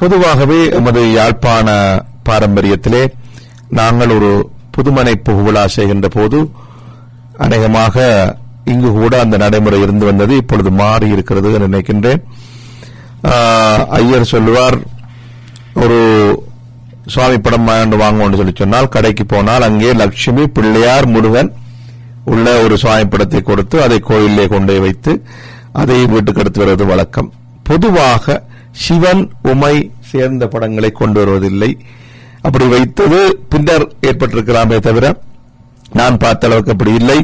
பொதுவாகவே எமது யாழ்ப்பாண பாரம்பரியத்திலே நாங்கள் ஒரு புதுமனை புகுவிழா செய்கின்ற போது அநேகமாக இங்கு கூட அந்த நடைமுறை இருந்து வந்தது இப்பொழுது மாறி இருக்கிறது என்று நினைக்கின்றேன். ஐயர் சொல்லுவார் ஒரு சுவாமி படம் வாங்கி வாங்கணும்னு சொல்லி சொன்னால் கடைக்கு போனால் அங்கே லட்சுமி பிள்ளையார் முருகன் உள்ள ஒரு சுவாமி படத்தை கொடுத்து அதை கோயிலே கொண்டே வைத்து அதை வீட்டுக்கு எடுத்து வருவது வழக்கம். பொதுவாக சிவன் உமை சேர்ந்த படங்களை கொண்டு வருவதில்லை அப்படி வைத்தது பின்னர் ஏற்பட்டிருக்கலாமே தவிர நான் பார்த்த அளவுக்கு அப்படி இல்லை.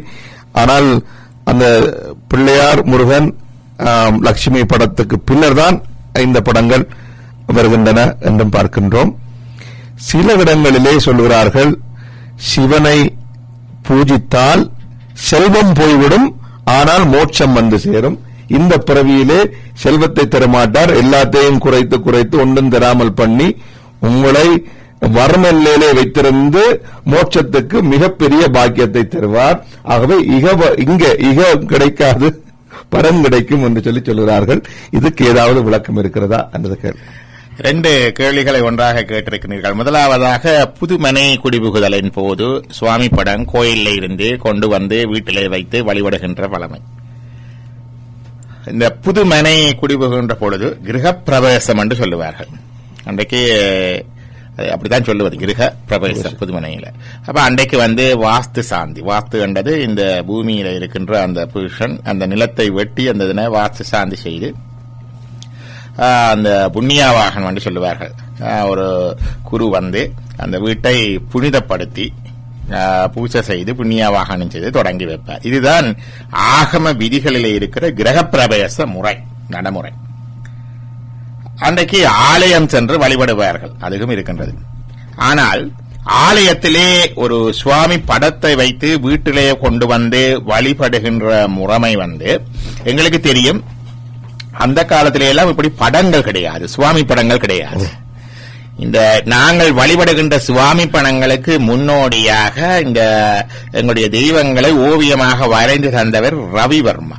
ஆனால் அந்த பிள்ளையார் முருகன் லட்சுமி படத்துக்கு பின்னர் தான் இந்த படங்கள் வருகின்றன என்றும் பார்க்கின்றோம். சில இடங்களிலே சொல்கிறார்கள் சிவனை பூஜித்தால் செல்வம் போய்விடும் ஆனால் மோட்சம் வந்து சேரும். இந்த பிறவியிலே செல்வத்தை தரமாட்டார். எல்லாத்தையும் குறைத்து குறைத்து ஒன்றும் தராமல் பண்ணி உங்களை வர்மல்லையிலே வைத்திருந்து மோட்சத்துக்கு மிகப்பெரிய பாக்கியத்தை தருவார். ஆகவே இக இங்க இக கிடைக்காது பரம் கிடைக்கும் என்று சொல்லி சொல்கிறார்கள். இதுக்கு ஏதாவது விளக்கம் இருக்கிறதா என்றது கேள்வி ரெண்டு கேள்விகளை ஒன்றாக கேட்டிருக்கிறீர்கள். முதலாவதாக புதுமனை குடிபுகுதலின் போது சுவாமி படம் கோயிலில் இருந்து கொண்டு வந்து வீட்டிலே வைத்து வழிபடுகின்ற பழமை. இந்த புதுமனை குடிபுகின்ற பொழுது கிரகப்பிரவேசம் என்று சொல்லுவார்கள். அன்றைக்கு அப்படித்தான் சொல்லுவது கிரக பிரவேசம் புதுமனையில. அப்ப அன்றைக்கு வந்து வாஸ்து சாந்தி. வாஸ்து என்றது இந்த பூமியில இருக்கின்ற அந்த புருஷன் அந்த நிலத்தை வெட்டி அந்த இதனை வாஸ்து சாந்தி செய்து அந்த புண்ணியாவாகன் என்று சொல்லுவார்கள். ஒரு குரு வந்து அந்த வீட்டை புனிதப்படுத்தி பூஜை செய்து புண்ணிய வாகனம் செய்து தொடங்கி வைப்பார். இதுதான் ஆகம விதிகளில் இருக்கிற கிரகப்பிரவேச முறை நடைமுறை. அன்றைக்கு ஆலயம் சென்று வழிபடுவார்கள் அதுவும் இருக்கின்றது. ஆனால் ஆலயத்திலே ஒரு சுவாமி படத்தை வைத்து வீட்டிலே கொண்டு வந்து வழிபடுகின்ற முறைமை வந்து எங்களுக்கு தெரியும் அந்த காலத்திலே எல்லாம் இப்படி படங்கள் கிடையாது சுவாமி படங்கள் கிடையாது. இந்த நாங்கள் வழிபடுகின்ற சுவாமி பணங்களுக்கு முன்னோடியாக இந்த எங்களுடைய தெய்வங்களை ஓவியமாக வரைந்து தந்தவர் ரவிவர்மா.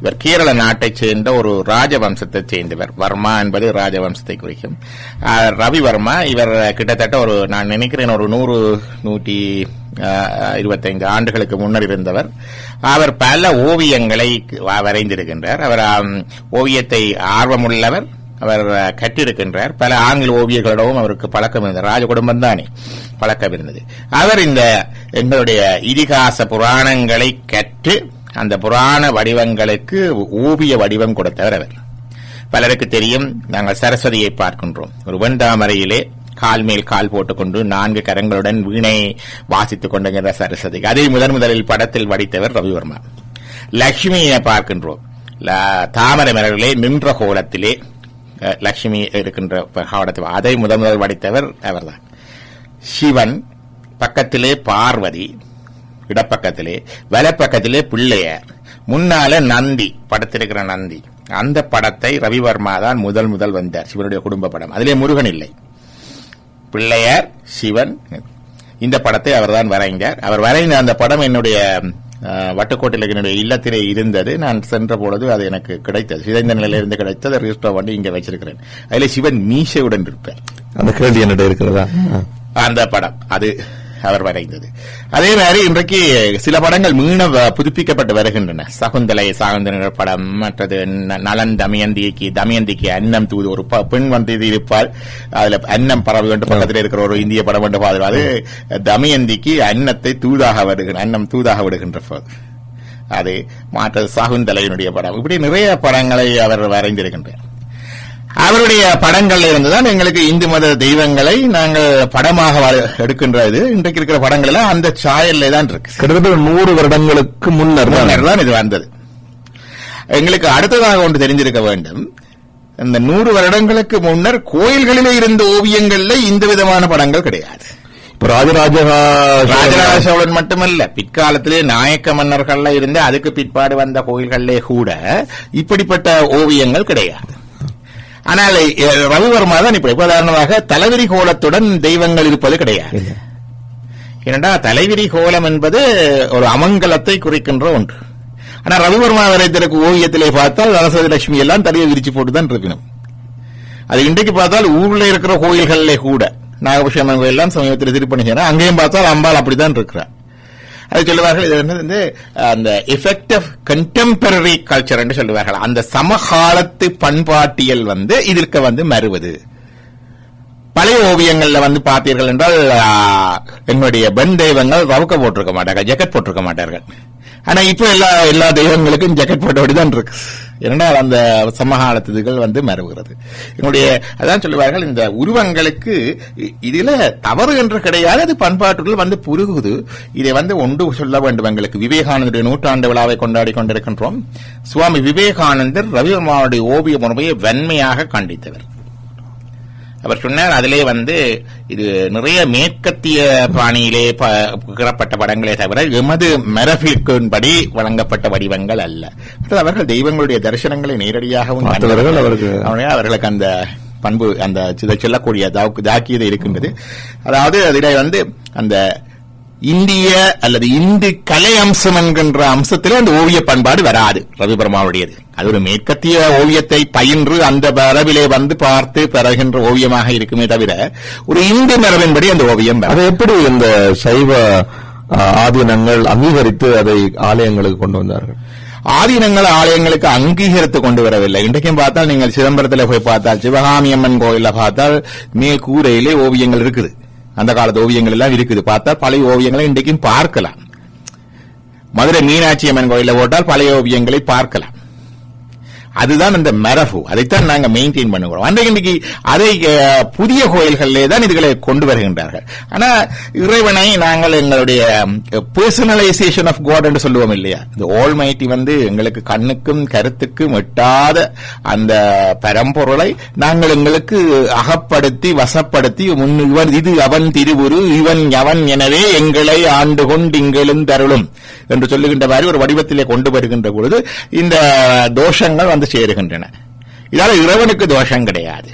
இவர் கேரள நாட்டைச் சேர்ந்த ஒரு ராஜவம்சத்தைச் சேர்ந்தவர். வர்மா என்பது ராஜவம்சத்தை குறிக்கும். ரவிவர்மா இவர் கிட்டத்தட்ட ஒரு நான் நினைக்கிறேன் ஒரு நூறு நூற்றி இருபத்தைந்து ஆண்டுகளுக்கு முன்னர் இருந்தவர். அவர் பல ஓவியங்களை வரைந்திருக்கின்றார். அவர் ஓவியத்தை ஆர்வமுள்ளவர். அவர் கட்டியிருக்கின்றார் கற்றிருக்கின்றார். பல ஆங்கில ஓவியர்களிடமும் அவருக்கு பழக்கம் இருந்தது. ராஜ குடும்பம் தானே பழக்கம் இருந்தது. அவர் இந்த எங்களுடைய இதிகாச புராணங்களை கற்று அந்த புராண வடிவங்களுக்கு ஓவிய வடிவம் கொடுத்தவர் அவர். பலருக்கு தெரியும் நாங்கள் சரஸ்வதியை பார்க்கின்றோம். ஒரு வெண்டாமரையிலே கால் மேல் கால் போட்டுக்கொண்டு நான்கு கரங்களுடன் வீணை வாசித்துக் கொண்டுங்கிற சரஸ்வதி. அதை முதன் முதலில் படத்தில் வடித்தவர் ரவிவர்மா. லட்சுமியை பார்க்கின்றோம். தாமரை மலர்களே நின்ற கோலத்திலே லட்சுமி இருக்கின்ற கோலத்தில் அதை முதன் முதல் வடித்தவர் அவர்தான். சிவன் பக்கத்திலே பார்வதி இடப்பக்கத்திலே வலப்பக்கத்திலே பிள்ளையார் முன்னால நந்தி படத்திருக்கிற நந்தி. அந்த படத்தை ரவிவர்மா தான் முதல் முதல் வந்தார் சிவனுடைய குடும்ப படம். அதிலே முருகன் இல்லை. பிள்ளையார் சிவன் இந்த படத்தை அவர்தான் வரைந்தார். அவர் வரைந்த அந்த படம் என்னுடைய வட்டுக்கோட்டையில் என்னுடைய இல்லத்திலே இருந்தது. நான் சென்ற பொழுது அது எனக்கு கிடைத்தது. சிதைந்த நிலையில இருந்து கிடைத்தது. ரிஜிஸ்டர் பண்ணி இங்க வச்சிருக்கிறேன். அதில் சிவன் மீசையுடன் இருப்பார். அந்த கேள்வி என்னிடம் இருக்கிறதா. அந்த படம். அது அவர் வரைந்தது. அதே மாதிரி இன்றைக்கு சில படங்கள் மீன புதுப்பிக்கப்பட்டு வருகின்றன. சகுந்தலை சாகுந்தனர் படம் மற்றது நலன் தமயந்திக்கு தமயந்திக்கு அன்னம் தூது ஒரு ப- பெண் வந்து இது இருப்பால் அதுல அன்னம் பறவை என்று பக்கத்தில் இருக்கிற ஒரு இந்திய படம் என்று பாதுகாப்பு தமயந்திக்கு அன்னத்தை தூதாக வருகிற அன்னம் தூதாக விடுகின்ற போது அது. மாற்ற சாகுந்தலையினுடைய படம். இப்படி நிறைய படங்களை அவர் வரைந்திருக்கின்றார். அவருடைய படங்கள்ல இருந்துதான் எங்களுக்கு இந்து மத தெய்வங்களை நாங்கள் படமாக வ- எடுக்கின்றது இன்றைக்கு இருக்கிற படங்கள் எல்லாம் அந்த சாயல்ல தான் இருக்கு. கிட்டத்தட்ட நூறு வருடங்களுக்கு முன்னர் தான். இது வந்தது. எங்களுக்கு அடுத்ததாக ஒன்று தெரிஞ்சிருக்க வேண்டும். இந்த நூறு வருடங்களுக்கு முன்னர் கோயில்களிலே இருந்த ஓவியங்கள்ல இந்த விதமான படங்கள் கிடையாது. ராஜராஜ சோழன் மட்டுமல்ல பிற்காலத்திலே நாயக்க மன்னர்கள்ல இருந்து அதுக்கு பிற்பாடு வந்த கோயில்களிலே கூட இப்படிப்பட்ட ஓவியங்கள் கிடையாது. ஆனால் ரவிவர்மா தான் இப்படி உதாரணமாக தலைவிரி கோலத்துடன் தெய்வங்கள் இருப்பது கிடையாது. ஏனென்றா தலைவிரி கோலம் என்பது ஒரு அமங்கலத்தை குறிக்கின்ற ஒன்று. ஆனா ரவிவர்மா வரைத்திருக்க ஓவியத்திலே பார்த்தால் சரஸ்வதி லட்சுமி எல்லாம் தலையை விரிச்சு போட்டுதான் இருக்கணும். அது இன்றைக்கு பார்த்தால் ஊர்ல இருக்கிற கோயில்கள்ல கூட நாகபட்சம்மன் கோயில்லாம் சமீபத்தில் திருப்பணி செய்யறோம் அங்கேயும் பார்த்தால் அம்பாள் அப்படித்தான் இருக்கிறார். அது சொல்லுவார்கள் இது வந்து வந்து அந்த எஃபெக்டிவ் கண்டெம்பரரி கல்ச்சர் என்று சொல்லுவார்கள். அந்த சமகாலத்து பண்பாட்டியல் வந்து இதற்கு வந்து மறுவது. பழைய ஓவியங்கள்ல வந்து பார்த்தீர்கள் என்றால் என்னுடைய பெண் தெய்வங்கள் ரவுக்க போட்டிருக்க மாட்டார்கள் ஜக்கெட் போட்டிருக்க மாட்டார்கள். ஆனா இப்ப எல்லா எல்லா தெய்வங்களுக்கும் ஜக்கெட் போட்டபடி தான் இருக்கு. இரண்டால் அந்த சமகாலத்துகள் வந்து மறுகிறது என்னுடைய அதான் சொல்லுவார்கள் இந்த உருவங்களுக்கு இ- இதுல தவறு என்று கிடையாது அது பண்பாட்டுகள் வந்து புருகுது. இதை வந்து ஒன்று சொல்ல வேண்டும் எங்களுக்கு. விவேகானந்தருடைய நூற்றாண்டு விழாவை கொண்டாடி கொண்டிருக்கின்றோம். சுவாமி விவேகானந்தர் ரவிவர்மாவுடைய ஓவிய முறையை வன்மையாக கண்டித்தவர். அவர் சொன்னார் அதிலே வந்து இது நிறைய மேற்கத்திய பாணியிலே ப- கிடப்பட்ட படங்களே தவிர எமது மரபிற்குன்படி வழங்கப்பட்ட வடிவங்கள் அல்ல. அவர்கள் தெய்வங்களுடைய தரிசனங்களை நேரடியாகவும் அவர்களுக்கு அந்த பண்பு அந்த சொல்லக்கூடிய தாக்கு- தாக்கியது இருக்கின்றது. அதாவது அதில் வந்து அந்த இந்திய அல்லது இந்து கலை அம்சம் என்கின்ற அம்சத்திலே அந்த ஓவிய பண்பாடு வராது. ரவிபர்மாவுடையது அது ஒரு மேற்கத்திய ஓவியத்தை பயின்று அந்த மரபிலே வந்து பார்த்து பெறுகின்ற ஓவியமாக இருக்குமே தவிர ஒரு இந்து மரபின்படி அந்த ஓவியம். அதை எப்படி இந்த சைவ ஆதீனங்கள் அங்கீகரித்து அதை ஆலயங்களுக்கு கொண்டு வந்தார்கள்? ஆதீனங்கள் ஆலயங்களுக்கு அங்கீகரித்து கொண்டு வரவில்லை. இன்றைக்கும் பார்த்தால் நீங்கள் சிதம்பரத்தில் போய் பார்த்தால் சிவகாமி அம்மன் கோயில பார்த்தால் மே கூரையிலே ஓவியங்கள் இருக்குது. அந்த காலத்து ஓவியங்கள் எல்லாம் இருக்குது. பார்த்தா பழைய ஓவியங்களை இன்றைக்கும் பார்க்கலாம். மதுரை மீனாட்சி அம்மன் கோயிலில் போட்டால் பழைய ஓவியங்களை பார்க்கலாம். அதுதான் அந்த மரபு. அதைத்தான் நாங்க மெயின்டைன் பண்ணுகிறோம். அன்றைக்கு இன்னைக்கு அதை புதிய கோயில்களிலே தான் இதுகளை கொண்டு வருகின்றார்கள். ஆனா இறைவனை நாங்கள் எங்களுடைய பர்சனலைசேஷன் ஆஃப் காட் என்று சொல்லுவோம் இல்லையா? இந்த ஓல் மைட்டி வந்து எங்களுக்கு கண்ணுக்கும் கருத்துக்கும் எட்டாத அந்த பரம்பொருளை நாங்கள் எங்களுக்கு அகப்படுத்தி வசப்படுத்தி முன் இவன் இது அவன் திருவுரு இவன் எவன் எனவே எங்களை ஆண்டு கொண்டு இங்களும் தருளும் என்று சொல்லுகின்ற மாதிரி ஒரு வடிவத்திலே கொண்டு வருகின்ற பொழுது இந்த தோஷங்கள் வந்து சேருகின்றன. இதால இறைவனுக்கு தோஷம் கிடையாது.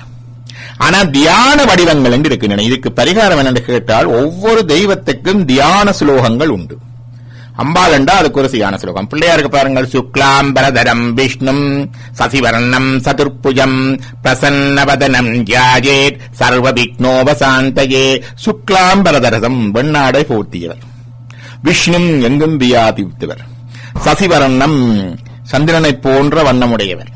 ஆனா தியான வடிவங்கள் என்று இருக்கின்றன. இதுக்கு பரிகாரம் என்னென்று கேட்டால் ஒவ்வொரு தெய்வத்துக்கும் தியான சுலோகங்கள் உண்டு. அம்பாள் என்றா அதுக்கு ஒரு சியான சுலோகம். பிள்ளையாருக்கு பாருங்கள் சுக்லாம்பரதரம் விஷ்ணும் சசிவர்ணம் சதுர்புஜம் பிரசன்னவதனம் ஜாஜேத் சர்வ விக்னோபசாந்தயே சுக்லாம்பரதரசம் வெண்ணாடை போர்த்தியவர். விஷ்ணு எங்கும் வியாதித்தவர் சசிவர்ணம் சந்திரனைப் போன்ற வண்ணமுடையவர்.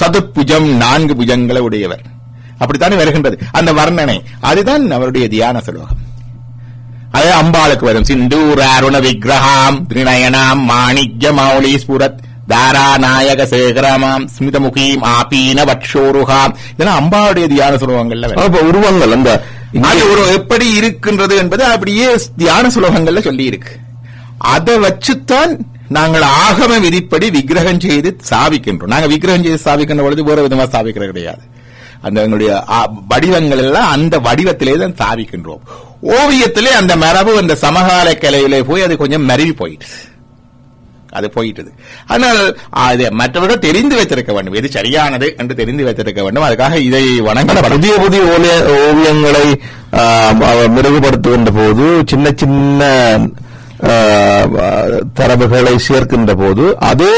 சதுர்புஜம் நான்கு புஜங்களை உடையவர். அப்படித்தானே வருகின்றது? அந்த வர்ணனை. அதுதான் அவருடைய தியான ஸ்லோகம் அது அம்பாளுக்கு வரும். சிந்தூர அருண விக்கிரகாம் திரிநயனாம் மாணிக்ய மௌலி ஸ்புரத் தாரா நாயக சேகரமாம் ஸ்மிதமுகீம் ஆபீன வட்சோருகாம் இதெல்லாம் அம்பாளுடைய தியான அப்ப உருவங்கள் அந்த அது ஒரு எப்படி இருக்கின்றது என்பது அப்படியே தியான சுலோகங்கள்ல சொல்லி இருக்கு அதை வச்சுத்தான் நாங்கள் ஆகம விதிப்படி விக்கிரகம் செய்து சாவிக்கின்றோம் நாங்க விக்கிரகம் செய்து சாவிக்கின்ற பொழுது வேற விதமாக சாவிக்கிறது கிடையாது. அந்த எங்களுடைய வடிவங்கள் எல்லாம் அந்த வடிவத்திலே தான் சாவிக்கின்றோம் ஓவியத்திலே அந்த மரபு அந்த சமகால கலையிலே போய் அது கொஞ்சம் மருவி போயிட்டு. அது போயிட்டது. ஆனால் அது மற்றவர்கள் தெரிந்து வைத்திருக்க வேண்டும். எது சரியானது என்று தெரிந்து வைத்திருக்க வேண்டும். அதுக்காக இதை வணங்க புதிய புதிய ஓவிய- ஓவியங்களை ஆ, போது சின்ன சின்ன தரவுகளை சேர்க்கின்ற போது அதே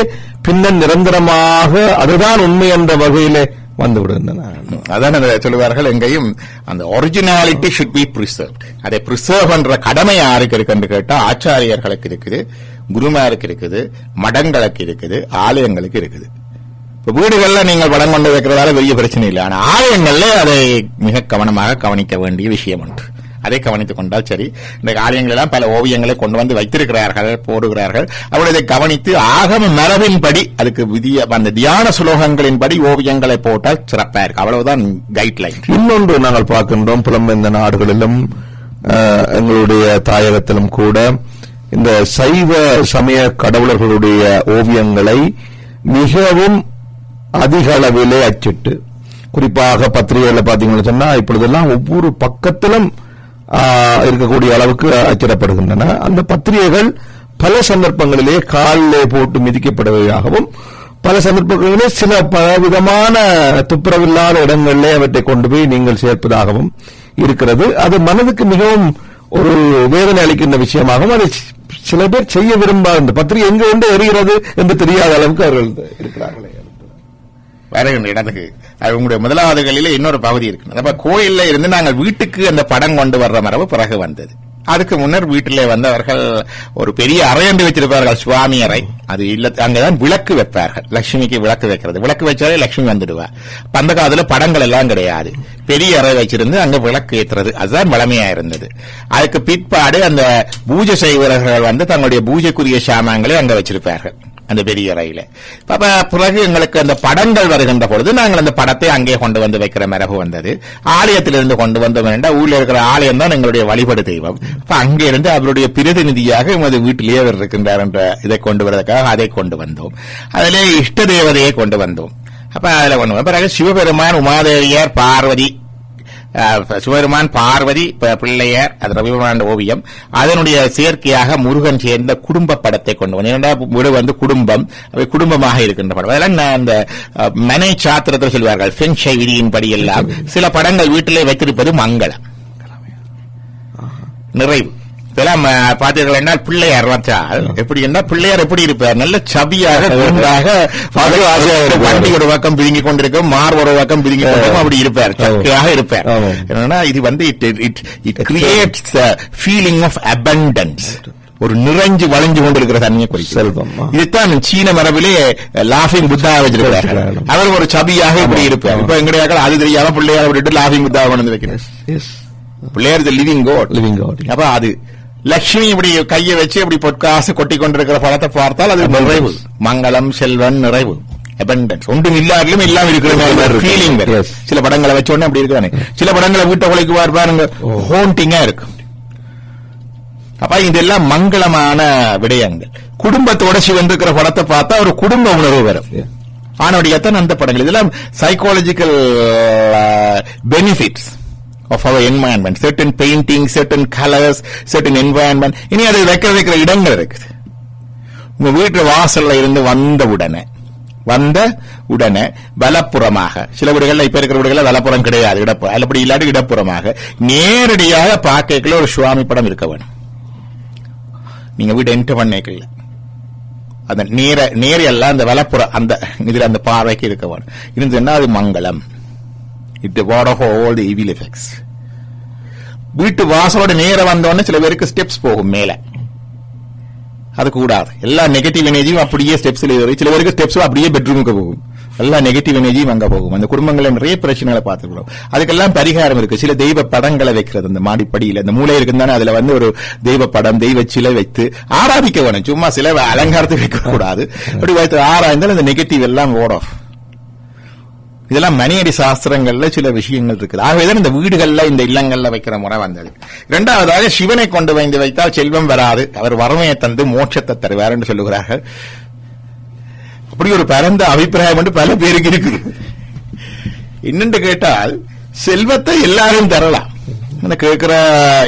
பின்னர் நிரந்தரமாக அதுதான் உண்மை என்ற வகையிலே வந்து விடுகின்றன அதான் சொல்லுவார்கள் எங்கேயும் அந்த ஒரிஜினாலிட்டி ஷுட் பி preserved. அதை பிரிசர்வ் பண்ற கடமை யாருக்கு இருக்குன்னு கேட்டால் ஆச்சாரியர்களுக்கு இருக்குது குருமாருக்கு இருக்குது மடங்களுக்கு இருக்குது ஆலயங்களுக்கு இருக்குது. இப்ப வீடுகள்ல நீங்கள் படம் கொண்டு வைக்கிறதால பெரிய பிரச்சனை இல்லை. ஆனா ஆலயங்கள்ல அதை மிக கவனமாக கவனிக்க வேண்டிய விஷயம் உண்டு அதை கவனித்துக் கொண்டால் சரி. இந்த காரியங்களெல்லாம் பல ஓவியங்களை கொண்டு வந்து வைத்திருக்கிறார்கள் போடுகிறார்கள். அவர்கள் இதை கவனித்து ஆகம மரபின்படி அதுக்கு விதிய அந்த தியான சுலோகங்களின்படி ஓவியங்களை போட்டால் சிறப்பாக இருக்கு அவ்வளவுதான் கைட்லைன் இன்னொன்று நாங்கள் பார்க்கின்றோம். புலம்பெயர்ந்த நாடுகளிலும் எங்களுடைய தாயகத்திலும் கூட இந்த சைவ சமய கடவுளர்களுடைய ஓவியங்களை மிகவும் அதிக அளவிலே அச்சிட்டு குறிப்பாக பத்திரிகையில் பார்த்தீங்கன்னு சொன்னா இப்பொழுதெல்லாம் ஒவ்வொரு பக்கத்திலும் இருக்கக்கூடிய அளவுக்கு அச்சிடப்படுகின்றன. அந்த பத்திரிகைகள் பல சந்தர்ப்பங்களிலே காலிலே போட்டு மிதிக்கப்படுவதாகவும் பல சந்தர்ப்பங்களிலே சில பலவிதமான துப்புரவில்லாத இடங்களிலே அவற்றை கொண்டு போய் நீங்கள் சேர்ப்பதாகவும் இருக்கிறது. அது மனதுக்கு மிகவும் ஒரு வேதனை அளிக்கின்ற விஷயமாகவும் அதை சில பேர் செய்ய விரும்பாத இந்த பத்திரிகை எங்க வந்து எறிகிறது என்று தெரியாத அளவுக்கு அவர்கள் இருக்கிறார்களே. வருகின்ற இடத்துக்கு உங்களுடைய முதலாவதுகளில் இன்னொரு பகுதி இருக்கு அப்ப கோயில்ல இருந்து நாங்கள் வீட்டுக்கு அந்த படம் கொண்டு வர்ற மரபு பிறகு வந்தது. அதுக்கு முன்னர் வீட்டிலே வந்தவர்கள் ஒரு பெரிய அறை என்று வச்சிருப்பார்கள் சுவாமி அறை. அது இல்ல அங்கதான் விளக்கு வைப்பார்கள். லட்சுமிக்கு விளக்கு வைக்கிறது. விளக்கு வச்சாலே லட்சுமி வந்துடுவா. அந்த காலத்துல படங்கள் எல்லாம் கிடையாது. பெரிய அறை வச்சிருந்து அங்க விளக்கு ஏத்துறது. அதுதான் வளமையா இருந்தது. அதுக்கு பிற்பாடு அந்த பூஜை செய்வர்கள் வந்து தங்களுடைய பூஜைக்குரிய சாமான்களை அங்க வச்சிருப்பார்கள். அந்த பெரிய அறையில பிறகு எங்களுக்கு அந்த படங்கள் வருகின்ற பொழுது நாங்கள் அந்த படத்தை அங்கே கொண்டு வந்து வைக்கிற மரபு வந்தது. ஆலயத்திலிருந்து கொண்டு வந்தோம் என்றால் ஊரில் இருக்கிற ஆலயம் தான் எங்களுடைய வழிபாடு தெய்வம். அப்போ அங்கே இருந்து அவருடைய பிரதிநிதியாக எமது வீட்டிலேயே அவர் இருக்கின்றார் என்ற இதை கொண்டு வருவதற்காக அதை கொண்டு வந்தோம். அதிலே இஷ்ட தேவதையை கொண்டு வந்தோம். அப்ப அதுல கொண்டு வந்தோம். பிறகு சிவபெருமான் உமாதேவியார் பார்வதி சிவபெருமான் பார்வதி பிள்ளையார் அது ரவிபெருமான் ஓவியம். அதனுடைய சேர்க்கையாக முருகன் சேர்ந்த குடும்ப படத்தை கொண்டு வந்து ஏனென்றா வீடு வந்து குடும்பம் குடும்பமாக இருக்கின்ற படம். அதெல்லாம் அந்த மனை சாத்திரத்தில் சொல்வார்கள் பென்ஷை விதியின்படி எல்லாம் சில படங்கள் வீட்டிலே வைத்திருப்பது மங்களம். நிறைவு. இதெல்லாம் பார்த்தீர்கள் என்றால் பிள்ளையார் எப்படி என்றால் பிள்ளையார் எப்படி இருப்பார்? நல்ல சபியாக குண்டாக. வண்டி ஒரு பக்கம் பிதுங்கி கொண்டிருக்கும் மார் ஒரு பக்கம் பிதுங்கி கொண்டிருக்கும் அப்படி இருப்பார் சக்கையாக இருப்பார். என்னன்னா இது வந்து it it it creates feeling of abundance. ஒரு நிறைஞ்சு வளைஞ்சு கொண்டிருக்கிற தன்மையை குறிக்கும். செல்வம். இதுதான் சீன மரபிலே லாஃபிங் புத்தா வச்சிருக்காரு வச்சிருக்காங்க. அவர் ஒரு சபியாக இப்படி இருப்பார். இப்ப எங்களுடைய அது தெரியாம பிள்ளையார விட்டுட்டு லாஃபிங் புத்தா கொண்டு வந்து வைக்கிறேன் yes Pillaiyar living god living god அப்ப அது லட்சுமி இப்படி கையை வச்சு இப்படி பொற்காசு கொட்டி கொண்டிருக்கிற படத்தை பார்த்தால் அது நிறைவு. மங்களம் செல்வன் நிறைவு. Abundance. ஒன்றும் இல்லாதிலும் எல்லாம் இருக்கிற இருக்கு. ஃபீலிங். சில படங்களை வச்ச உடனே அப்படி இருக்கானே. சில படங்களை வீட்டை உழைக்கு பாருங்க. ஹோண்டிங்கா இருக்கு. அப்ப இதெல்லாம் மங்களமான விடயங்கள். குடும்பத்தோட சிவன் இருக்கிற படத்தை பார்த்தா ஒரு குடும்ப உணர்வு வரும். ஆனோடையத்தான் அந்த படங்கள். இதெல்லாம் psychological benefits of our environment certain painting certain colours certain environment. இனி அது வைக்கிற வைக்கிற இடங்கள் இருக்குது. உங்க வீட்டு வாசல்ல இருந்து வந்த உடனே வந்த உடனே வலப்புறமாக சில வீடுகள்ல இப்ப இருக்கிற வீடுகள்ல வலப்புறம் கிடையாது. இடப்புறம் அதுல அப்படி இல்லாட்டி இடப்புறமாக நேரடியாக பார்க்கல ஒரு சுவாமி படம் இருக்க வேணும். நீங்க வீட்டை என்டர் பண்ணிக்கல அந்த நேர நேரெல்லாம் அந்த வலப்புற அந்த இதுல அந்த பார்வைக்கு இருக்க வேணும். இருந்ததுன்னா அது மங்களம். It ward off all the evil effects வீட்டு வாசலோட நேர வந்தோடனே சில பேருக்கு ஸ்டெப்ஸ் போகும் மேல. அது கூடாது. எல்லா நெகட்டிவ் எனர்ஜியும் அப்படியே ஸ்டெப்ஸ்ல ஏறி சில பேருக்கு ஸ்டெப்ஸ் அப்படியே பெட்ரூமுக்கு போகும். எல்லா நெகட்டிவ் எனர்ஜியும் அங்க போகும். அந்த குடும்பங்களை நிறைய பிரச்சனைகளை பார்த்துக்கிறோம். அதுக்கெல்லாம் பரிகாரம் இருக்கு. சில தெய்வ படங்களை வைக்கிறது. அந்த மாடிப்படியில இந்த மூலை இருக்குன்னு அதுல வந்து ஒரு தெய்வ படம் தெய்வ சிலை வைத்து ஆராதிக்க வேணும். சும்மா சில அலங்காரத்தை வைக்க கூடாது அப்படி வைத்து ஆராய்ந்தால் அந்த நெகட்டிவ் எல்லாம் ஓட் ஆஃப் இதெல்லாம் மணியடி சாஸ்திரங்கள்ல சில விஷயங்கள் இருக்குது. ஆகவேதான் இந்த வீடுகள்ல இந்த இல்லங்கள்ல வைக்கிற முறை வந்தது. இரண்டாவதாக சிவனை கொண்டு வந்து வைத்தால் செல்வம் வராது. அவர் வறுமையை தந்து மோட்சத்தை தருவார் என்று சொல்லுகிறார்கள். அப்படி ஒரு பரந்த அபிப்பிராயம் என்று பல பேருக்கு இருக்குது. என்னென்று கேட்டால் செல்வத்தை எல்லாரும் தரலாம். கேட்கிற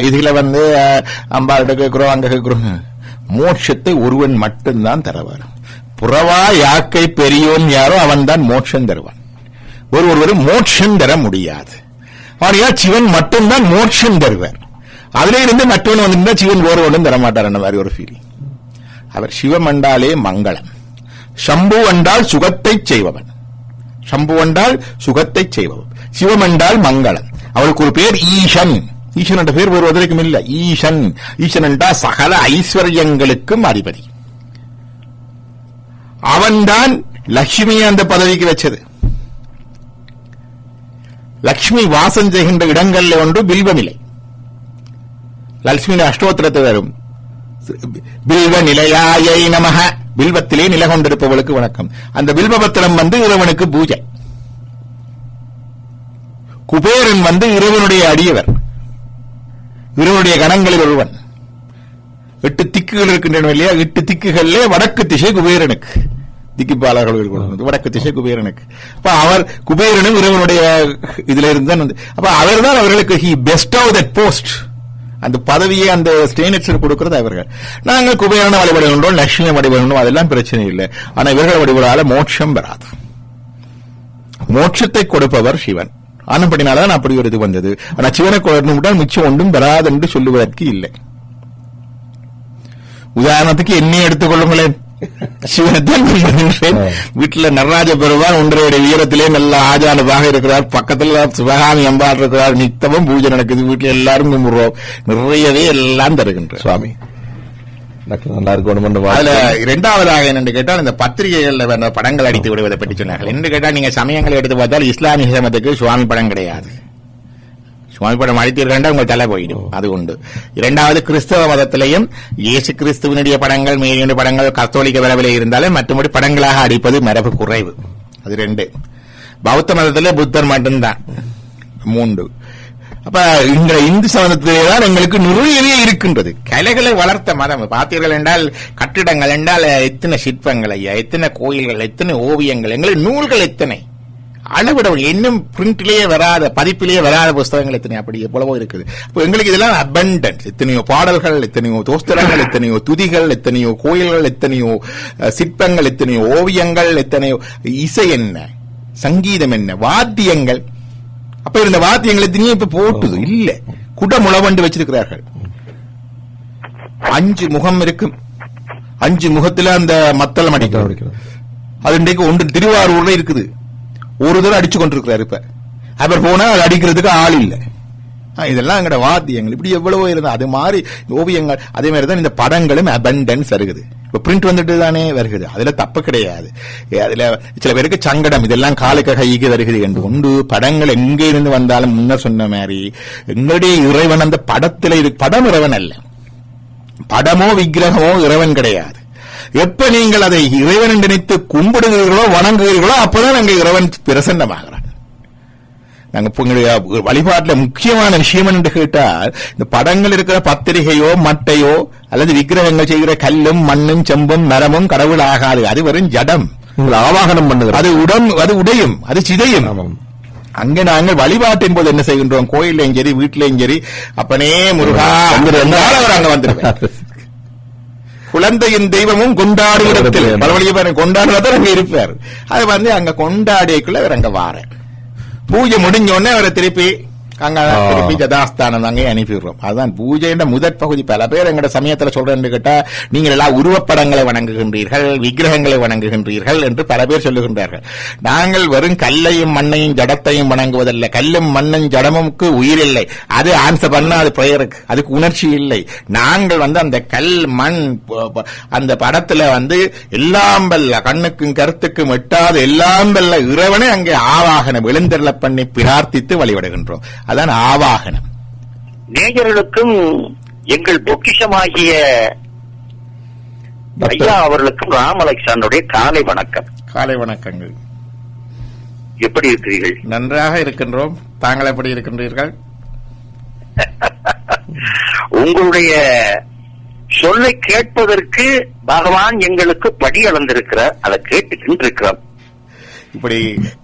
இதுல வந்து அஹ், அம்பாள்கிட்ட கேட்கிறோம் அங்க கேட்கிறோம். மோட்சத்தை ஒருவன் மட்டும்தான் தரவார் புறவா யாக்கை பெரியோன் யாரோ அவன் தான் மோட்சம் தருவான். ஒரு ஒருவர் மோட்சம் தர முடியாது. ஆகையா சிவன் மட்டும்தான் மோட்சம் தருவார் அதுல இருந்து மற்றவன் வந்திருந்தா சிவன் வேறு ஒன்றும் தரமாட்டார் அந்த மாதிரி ஒரு ஃபீலிங் அவர் சிவம் என்றாலே மங்களம். சம்பு என்றால் சுகத்தை செய்பவன். சம்பு என்றால் சுகத்தை செய்பவன். சிவம் என்றால் மங்களம். அவருக்கு ஒரு பேர் ஈசன். ஈசன் என்ற பேர் ஒரு வரைக்கும் இல்ல. ஈசன். ஈசன் என்றால் சகல ஐஸ்வர்யங்களுக்கும் அதிபதி. அவன்தான் லட்சுமியை அந்த பதவிக்கு வச்சது. லட்சுமி வாசம் செய்கின்ற இடங்கள்ல ஒன்று பில்வநிலை. லட்சுமி அஷ்டோத்திரத்தை வரும். பில்வ நிலையாயை நமக. பில்வத்திலே நிலை கொண்டிருப்பவளுக்கு வணக்கம். அந்த பில்வபத்திரம் வந்து இறைவனுக்கு பூஜை. குபேரன் வந்து இறைவனுடைய அடியவர். இறைவனுடைய கணங்களில் ஒருவன். எட்டு திக்குகள் இருக்கின்றன இல்லையா? எட்டு திக்குகளிலே வடக்கு திசை குபேரனுக்கு. திக்கிப்பாளர்கள் இருக்கிறது. வடக்கு திசை குபேரனுக்கு. அப்ப அவர் குபேரனும் இறைவனுடைய இதுல இருந்து தான் வந்து அப்ப அவர் தான் அவர்களுக்கு he best of that post அந்த பதவியை அந்த ஸ்டேனட்ஸர் கொடுக்கிறது அவர்கள். நாங்கள் குபேரனை வழிபடுகின்றோம் லட்சுமி வழிபடுகின்றோம் அதெல்லாம் பிரச்சனை இல்லை. ஆனா இவர்கள் வழிபடால மோட்சம் வராது. மோட்சத்தை கொடுப்பவர் சிவன். ஆனப்படினால்தான் அப்படி ஒரு இது வந்தது. ஆனா சிவனை கொண்டு மிச்சம் ஒன்றும் வராது என்று சொல்லுவதற்கு இல்லை. உதாரணத்துக்கு என்னை எடுத்துக்கொள்ளுங்களேன் வீட்டுல நடராஜ பெருமான் ஒன்றரை உயரத்திலே நல்ல ஆஜானதாக இருக்கிறார். பக்கத்துல சிவகாமி அம்பாள் இருக்கிறார் நித்தமும் பூஜை நடக்குது. வீட்டுல எல்லாரும் கும்பிடுறோம். நிறையவே எல்லாம் தருகின்றோம் சுவாமி நல்லா இருக்கணும் அதுல. இரண்டாவதாக கேட்டால் இந்த பத்திரிகைகள்ல படங்கள் அடித்து விடுவதை பற்றி சொன்னார்கள். என்று கேட்டால் நீங்க சமயங்களை எடுத்து பார்த்தால் இஸ்லாமிய சமயத்துக்கு சுவாமி படம் கிடையாது. சுவாமி படம் அடித்தீர்கள் உங்க தலை போயிடும். அது உண்டு இரண்டாவது கிறிஸ்தவ மதத்திலையும் இயேசு கிறிஸ்துவனுடைய படங்கள் மேலிய படங்கள் கத்தோலிக்க வரவிலே இருந்தாலும் மற்றபடி படங்களாக அடிப்பது மரபு குறைவு. அது ரெண்டு. பௌத்த மதத்திலே புத்தர் மட்டும்தான். மூன்று. அப்ப இந்த இந்து சமயத்திலே தான் எங்களுக்கு நிறையவே இருக்கின்றது. கலைகளை வளர்த்த மதம். பார்த்தீர்கள் என்றால் கட்டிடங்கள் என்றால் எத்தனை சிற்பங்கள் ஐயா எத்தனை கோயில்கள் எத்தனை ஓவியங்கள் எங்களுக்கு நூல்கள் எத்தனை? அளவிட முடியாது. இன்னும் பிரிண்ட்லயே வராத பதிப்பிலேயே வராத புஸ்தகங்கள் எத்தனை? அப்படி எவ்வளவோ இருக்குது. அப்போ எங்களுக்கு இதெல்லாம் அபண்டன்ஸ் எத்தனையோ பாடல்கள் எத்தனையோ தோஸ்தரங்கள் எத்தனையோ துதிகள் எத்தனையோ கோயில்கள் எத்தனையோ சிற்பங்கள் எத்தனையோ ஓவியங்கள் எத்தனையோ இசை என்ன? சங்கீதம் என்ன? வாத்தியங்கள். அப்ப இருந்த வாத்தியங்கள் எத்தனையோ இப்ப போட்டுது. இல்ல. குடமுளவண்டு வச்சிருக்கிறார்கள். அஞ்சு முகம் இருக்கும் அஞ்சு முகத்துல அந்த மத்தளம் அடிக்கிறது. அது இன்றைக்கு ஒன்று திருவாரூர்ல இருக்குது. ஒரு தடவை அடிச்சு கொண்டிருக்கிறார் இப்ப. அவர் போனா அது அடிக்கிறதுக்கு ஆள் இல்லை. ஆ, இதெல்லாம் எங்கட வாத்தியங்கள். இப்படி எவ்வளவோ இருந்தா அது மாதிரி ஓவியங்கள் அதே மாதிரி தான் இந்த படங்களும் அபண்டன்ஸ் வருகுது. இப்ப பிரிண்ட் வந்துட்டு தானே வருகுது. அதுல தப்பு கிடையாது. ஏ, அதுல சில பேருக்கு சங்கடம் இதெல்லாம் காலுக்கு கைக்கு வருகிறது என்று உண்டு. படங்கள் எங்கே இருந்து வந்தாலும் முன்னர் சொன்ன மாதிரி எங்களுடைய இறைவன் அந்த படத்துல இது படம் இறைவன் அல்ல. படமோ விக்கிரகமோ இறைவன் கிடையாது. எப்ப நீங்கள் அதை இறைவன் நினைத்து கும்பிடுகிறீர்களோ வணங்குகிறீர்களோ அப்பதான் அங்க இறைவன் பிரசன்னமாகிறான் நாங்க இப்ப எங்களுடைய வழிபாட்டுல முக்கியமான விஷயம் என்று கேட்டால் இந்த படங்கள் இருக்கிற பத்திரிகையோ மட்டையோ அல்லது விக்கிரகங்கள் செய்கிற கல்லும் மண்ணும் செம்பும் மரமும் கடவுள் ஆகாது. அது வெறும் ஜடம். ஆவாகனம் பண்ணுகிறது. அது உடம் அது உடையும் அது சிதையும். அங்க நாங்கள் வழிபாட்டின் போது என்ன செய்கின்றோம்? கோயிலையும் சரி வீட்டிலையும் சரி அப்பனே முருகா அங்க வந்துருவார் குழந்தையின் தெய்வமும் கொண்டாடும் இடத்தில். பலவழிய பாருங்க அங்க இருப்பார். அது வந்து அங்க கொண்டாடியக்குள்ள அவர் அங்க வார பூஜை முடிஞ்ச உடனே அவரை திருப்பி அங்க. திருப்பி ஜதாஸ்தானம் அங்கே அனுப்பிடுறோம் அதுதான் பூஜைன்ற முதற் பகுதி. பல பேர் எங்கட சமயத்துல சொல்றேன்னு கேட்டா நீங்கள் எல்லாம் உருவப்படங்களை வணங்குகின்றீர்கள் விக்கிரகங்களை வணங்குகின்றீர்கள் என்று பல பேர் சொல்லுகின்றார்கள். நாங்கள் வெறும் கல்லையும் மண்ணையும் ஜடத்தையும் வணங்குவதல்ல. கல்லும் மண்ணும் ஜடமுக்கு உயிர் இல்லை. அது ஆன்சர் பண்ண அது பெயருக்கு. அதுக்கு உணர்ச்சி இல்லை. நாங்கள் வந்து அந்த கல் மண் அந்த படத்துல வந்து எல்லாம் வல்ல கண்ணுக்கும் கருத்துக்கும் எட்டாத எல்லாம் வல்ல இறைவனை அங்கே ஆவாகனம் எழுந்தருள பண்ணி பிரார்த்தித்து வழிபடுகின்றோம். அதான் ஆவாகனம். நேயர்களுக்கும் எங்கள் பொக்கிஷமாகிய ஐயா அவர்களுக்கும் ராம் அலெக்சாண்டருடைய காலை வணக்கம். காலை வணக்கங்கள். எப்படி இருக்கிறீர்கள்? நன்றாக இருக்கின்றோம். தாங்கள் எப்படி இருக்கின்றீர்கள்? உங்களுடைய சொல்லை கேட்பதற்கு பகவான் எங்களுக்கு படி அளந்திருக்கிறார் அதை கேட்டுக்கிட்டு இருக்கிறோம் இப்படி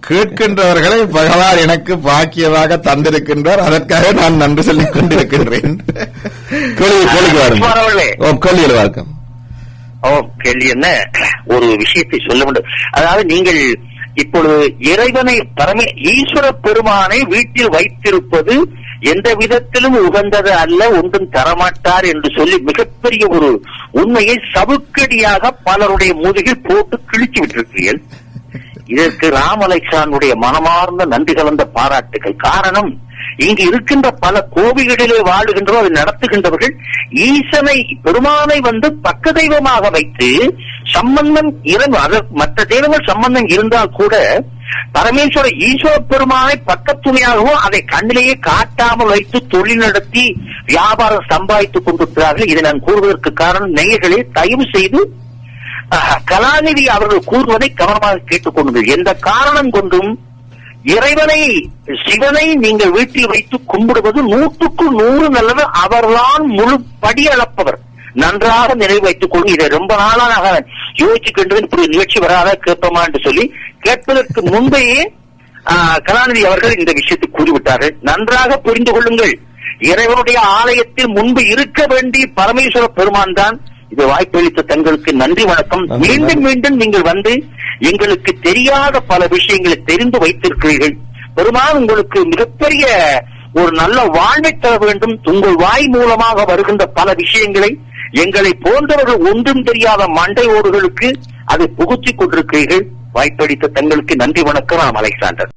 கேட்கின்றவர்களை பகவான் எனக்கு பாக்கியமாக தந்திருக்கின்றார். அதற்காக நான் நன்றி சொல்லிக் கொண்டிருக்கின்றேன். கேள்வி கேள்வியில் வணக்கம் ஓ கேள்வி என்ன? ஒரு விஷயத்தை சொல்ல வேண்டும். அதாவது நீங்கள் இப்பொழுது இறைவனை பரமே ஈஸ்வர பெருமானை வீட்டில் வைத்திருப்பது எந்த விதத்திலும் உகந்தது அல்ல ஒன்றும் தரமாட்டார் என்று சொல்லி மிகப்பெரிய ஒரு உண்மையை சவுக்கடியாக பலருடைய முதுகில் போட்டு கிழிச்சு விட்டிருக்கிறீர்கள். இதற்கு ராம் மனமார்ந்த நன்றி கலந்த பாராட்டுகள். காரணம் இங்கு இருக்கின்ற பல கோவில்களிலே வாழுகின்றோர் அதை நடத்துகின்றவர்கள் ஈசனை பெருமானை வந்து பக்க தெய்வமாக வைத்து சம்பந்தம் இறங்கும் மற்ற தெய்வங்கள் சம்பந்தம் இருந்தால் கூட பரமேஸ்வர ஈஸ்வர பெருமானை பக்கத்துணையாகவும் அதை கண்ணிலேயே காட்டாமல் வைத்து தொழில் நடத்தி வியாபாரம் சம்பாதித்துக் கொண்டிருக்கிறார்கள். இதை நான் கூறுவதற்கு காரணம் நேயர்களே தயவு செய்து கலாநிதி அவர்கள் கூறுவதை கவனமாக கேட்டுக்கொள்ளுங்கள் எந்த காரணம் கொண்டும் இறைவனை சிவனை நீங்கள் வீட்டில் வைத்து கும்பிடுவது நூற்றுக்கு நூறு நல்லது. அவர்தான் முழு படி அளப்பவர். நன்றாக நினைவு வைத்துக் கொள்ளும் இதை ரொம்ப நாளாக யோசிச்சுக்கின்றது இப்படி ஒரு நிகழ்ச்சி வராத கேட்போமா என்று சொல்லி கேட்பதற்கு முன்பேயே ஆஹ், கலாநிதி அவர்கள் இந்த விஷயத்தை கூறிவிட்டார்கள். நன்றாக புரிந்து கொள்ளுங்கள். இறைவனுடைய ஆலயத்தில் முன்பு இருக்க வேண்டிய பரமேஸ்வர பெருமான் தான். இது வாய்ப்பளித்த தங்களுக்கு நன்றி வணக்கம். மீண்டும். மீண்டும் நீங்கள் வந்து எங்களுக்கு தெரியாத பல விஷயங்களை தெரிந்து வைத்திருக்கிறீர்கள். பெருமான் உங்களுக்கு மிகப்பெரிய ஒரு நல்ல வாழ்வை தர வேண்டும். உங்கள் வாய் மூலமாக வருகின்ற பல விஷயங்களை எங்களை போன்றவர்கள் ஒன்றும் தெரியாத மண்டை ஓடுகளுக்கு அதை புகுத்திக் கொண்டிருக்கிறீர்கள். வாய்ப்பளித்த தங்களுக்கு நன்றி வணக்கம். ராம் அலெக்சாண்டர்